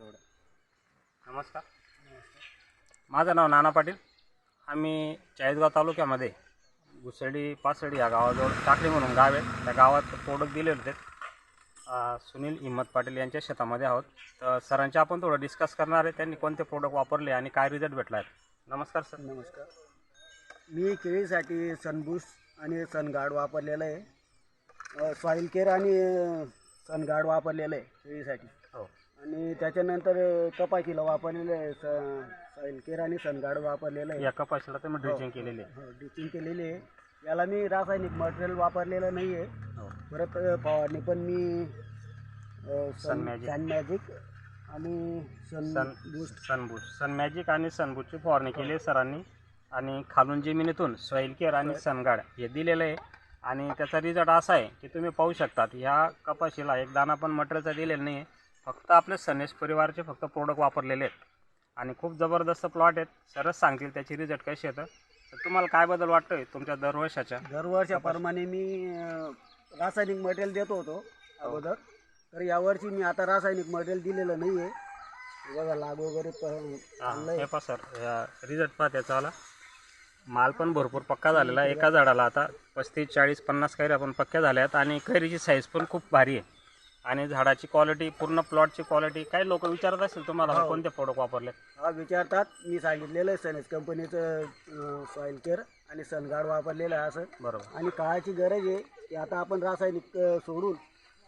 नमस्कार. माझं नाव नाना पाटील. आम्ही चाळीसगाव तालुक्यामध्ये घुसडी पासडी या गावाजवळ टाकळी म्हणून गाव आहे. त्या गावात प्रोडक्ट दिले होते. सुनील हिम्मत पाटील यांच्या शेतामध्ये आहोत. तर सरांचे आपण थोडं डिस्कस करणार आहे. त्यांनी कोणते प्रोडक्ट वापरले आणि काय रिझल्ट भेटला आहे. नमस्कार सर. नमस्कार. मी केळीसाठी सनबूस आणि सनगार्ड वापरलेलं आहे. सॉईल केअर आणि सनगार्ड वापरलेलं आहे केळीसाठी. आणि त्याच्यानंतर कपाशीला वापरलेलं आहे सॉईल केअर आणि सनगार्ड वापरलेलं आहे. या कपाशीला तुम्ही ड्रिचिंग केलेली आहे. हो डिचिंग केलेली आहे. याला मी रासायनिक मटेरियल वापरलेलं नाही आहे. हो. परत अ, फवारणी पण मी अ, सन मॅजिक. सन मॅजिक आणि सन सन बूस्ट सनबूट सन मॅजिक आणि सनबूटची फवारणी केली आहे सरांनी. आणि खालून जमिनीतून सॉईल केअर आणि सनगाड हे दिलेलं आहे. आणि त्याचा रिझल्ट असा आहे की तुम्ही पाहू शकतात ह्या कपाशीला एक दाना पण मटेरियलचा दिलेला नाही आहे. फक्त आपले सनेश परिवारचे फक्त प्रोडक्ट वापरलेले आहेत. आणि खूप जबरदस्त प्लॉट आहेत. सरच सांगतील त्याची रिझल्ट कशी येतं तर. तुम्हाला काय बदल वाटतोय तुमच्या दरवर्षाच्या दरवर्षाप्रमाणे मी अ, रासायनिक मटेरियल देतो होतो अगोदर. तर यावर्षी मी आता रासायनिक मटेरियल दिलेलं नाही आहे बघा लाग वगैरे प- हा, चांगलं आहे हे पहा सर रिझल्ट पहा त्याचावाला माल पण भरपूर पक्का झालेला आहे. एका झाडाला आता पस्तीस चाळीस पन्नास कैऱ्या पण पक्क्या झाल्या आहेत. आणि कैरीची साईज पण खूप भारी आहे. आणि झाडाची क्वालिटी पूर्ण प्लॉटची क्वालिटी काही लोक विचारत असतील तुम्हाला हो. कोणते प्रोडक्ट वापरले हा विचारतात. मी सांगितलेलं आहे सनेज कंपनीचं सॉईल केअर आणि सनगार्ड वापरलेलं आहे असं. बरोबर. आणि काळाची गरज आहे की आता आपण रासायनिक अ, सोडून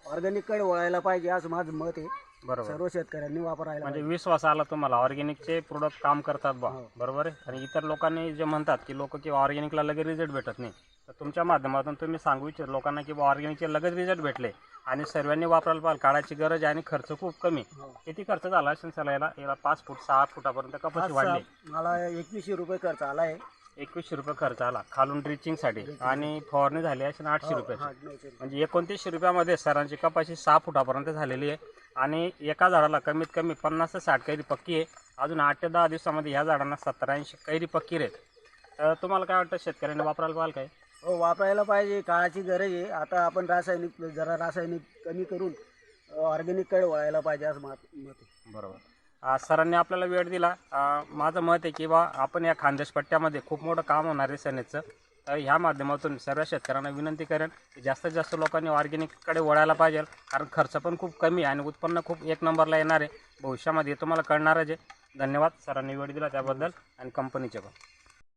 ऑर्गॅनिककडे वळायला पाहिजे असं माझं मत आहे. बरोबर. सर्व शेतकऱ्यांनी वापरायला म्हणजे विश्वास आला तुम्हाला ऑर्गॅनिकचे प्रोडक्ट काम करतात बा. हो. बरोबर आहे? आणि इतर लोकांनी जे म्हणतात की लोक किंवा ऑर्गॅनिकला लगेच रिझल्ट भेटत नाही. तर तुमच्या माध्यमातून तुम्ही सांगू इच्छित लोकांना की बा ऑर्गॅनिकचे लगेच रिझल्ट भेटले आणि सर्वांनी वापरायला पाहिजे. काळाची गरज आहे आणि खर्च खूप कमी. हो. किती खर्च झाला असेल सर याला? याला पाच फूट सहा फुटापर्यंत कपाशी वाढली. मला एकवीसशे रुपये खर्च आला आहे. एकवीसशे रुपये खर्च आला. खालून ड्रिचिंगसाठी आणि फवारणी झाली असेल आठशे हो, हा, नऊशे रुपये. म्हणजे एकोणतीसशे रुपयामध्ये सरांची कपाशी सहा फुटापर्यंत झालेली आहे. आणि एका झाडाला कमीत कमी पन्नास ते साठ कैरी पक्की आहे. अजून आठ ते दहा दिवसामध्ये ह्या झाडांना सत्तर ऐंशी कैरी पक्की आहेत तर तुम्हाला काय वाटतं शेतकऱ्यांनी वापरायला पाहिजे काय? हो वापरायला पाहिजे काळाची गरज आहे. आता आपण रासायनिक जरा रासायनिक कमी करून ऑर्गॅनिककडे वळायला पाहिजे असं मत मत बरोबर. सरांनी आपल्याला वेळ दिला. माझं मत आहे की बा आपण या खानदेश पट्ट्यामध्ये खूप मोठं काम होणार आहे सनेचं. तर ह्या माध्यमातून सर्व शेतकऱ्यांना विनंती करेन की जास्तीत जास्त लोकांनी ऑर्गॅनिककडे वळायला पाहिजे. कारण खर्च पण खूप कमी आहे आणि उत्पन्न खूप एक नंबरला येणार आहे. भविष्यामध्ये तुम्हाला कळणारच आहे. धन्यवाद. सरांनी वेळ दिला त्याबद्दल आणि कंपनीचे पण.